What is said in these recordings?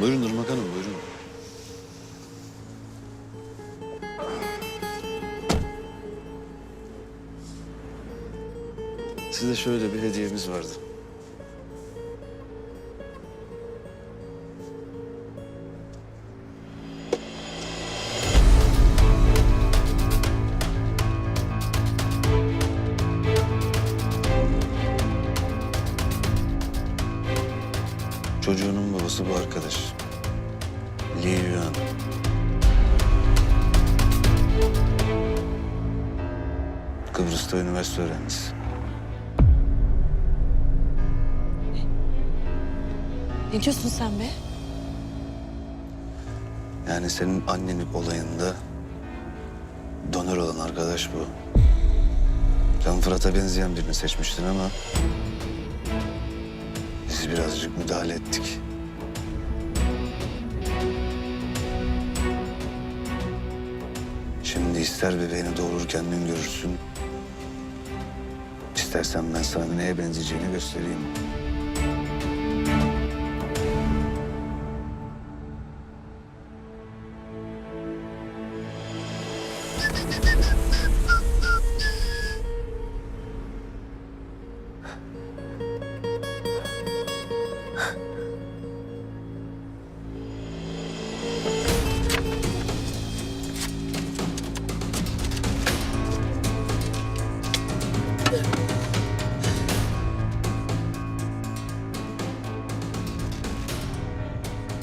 Buyurun Irmak Hanım buyurun. Size şöyle bir hediyemiz vardı. Çocuğunun babası bu arkadaş. Li Yuan. Kıbrıs'ta üniversite öğrencisi. Ne diyorsun sen be? Yani senin annenin olayında donör olan arkadaş bu. Sen Fırat'a benzeyen birini seçmiştin ama... ...biz birazcık müdahale ettik. Şimdi ister bebeğini doğururken görürsün... ...istersen ben sana neye benzeyeceğini göstereyim.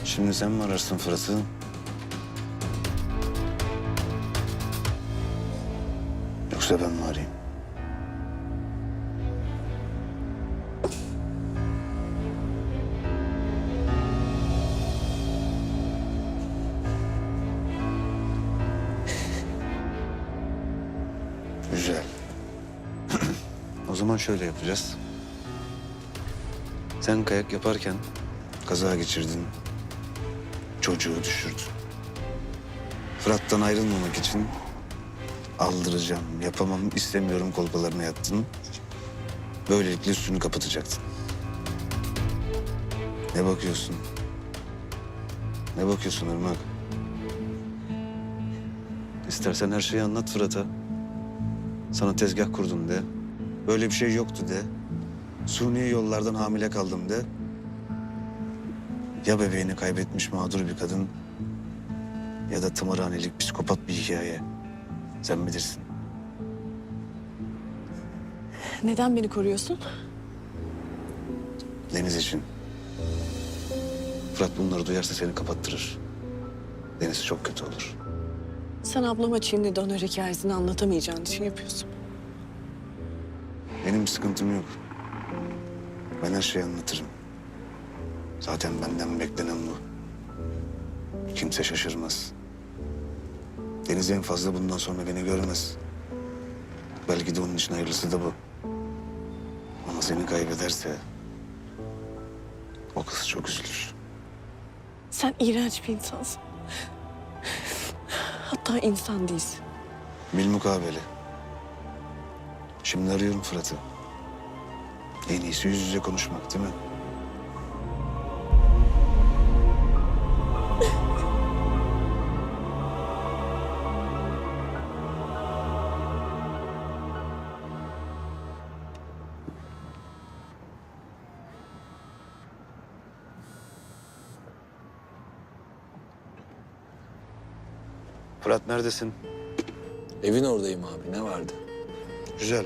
Şimdi sen mi ararsın Fırat'ı? Yoksa ben mi arayayım? Güzel. o zaman şöyle yapacağız. Sen kayak yaparken kaza geçirdin. Çocuğu düşürdün. Fırat'tan ayrılmamak için aldıracağım, yapamam, istemiyorum kolpalarına yattın. Böylelikle üstünü kapatacaktın. Ne bakıyorsun? Ne bakıyorsun Irmak? İstersen her şeyi anlat Fırat'a. Sana tezgah kurdum de. Böyle bir şey yoktu de. Suni yollardan hamile kaldım de. Ya bebeğini kaybetmiş mağdur bir kadın ya da tımarhanelik psikopat bir hikaye. Sen bilirsin. Neden beni koruyorsun? Deniz için. Fırat bunları duyarsa seni kapattırır. Deniz çok kötü olur. Sen ablama Çinli donör hikayesini anlatamayacağın için yapıyorsun. Benim bir sıkıntım yok. Ben her şeyi anlatırım. Zaten benden beklenen bu. Kimse şaşırmaz. Deniz en fazla bundan sonra beni görmez. Belki de onun için hayırlısı da bu. Ama seni kaybederse... ...o kız çok üzülür. Sen iğrenç bir insansın. Hatta insan değilsin. Bilmukabele. Şimdi arıyorum Fırat'ı. En iyisi yüz yüze konuşmak değil mi? Fırat neredesin? Evin oradayım abi. Ne vardı? Güzel.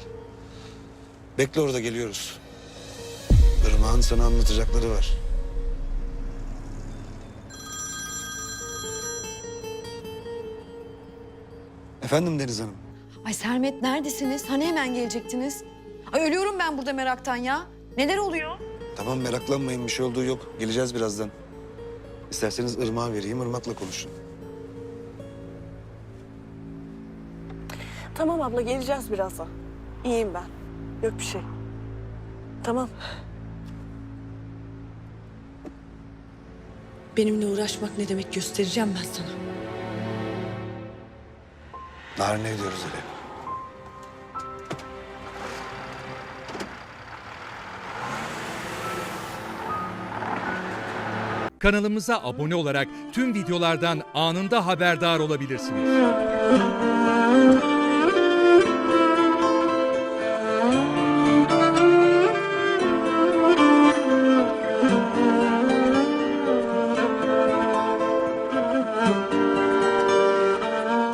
Bekle orada geliyoruz. Irmak'ın sana anlatacakları var. Efendim Deniz Hanım. Ay Sermet neredesiniz? Hani hemen gelecektiniz? Ay ölüyorum ben burada meraktan ya. Neler oluyor? Tamam meraklanmayın bir şey olduğu yok. Geleceğiz birazdan. İsterseniz Irmak'a vereyim, Irmak'la konuşun. Tamam abla geleceğiz birazdan. İyiyim ben. Yok bir şey. Tamam. Benimle uğraşmak ne demek göstereceğim ben sana. Narın ne ediyoruz hele? Kanalımıza abone olarak tüm videolardan anında haberdar olabilirsiniz.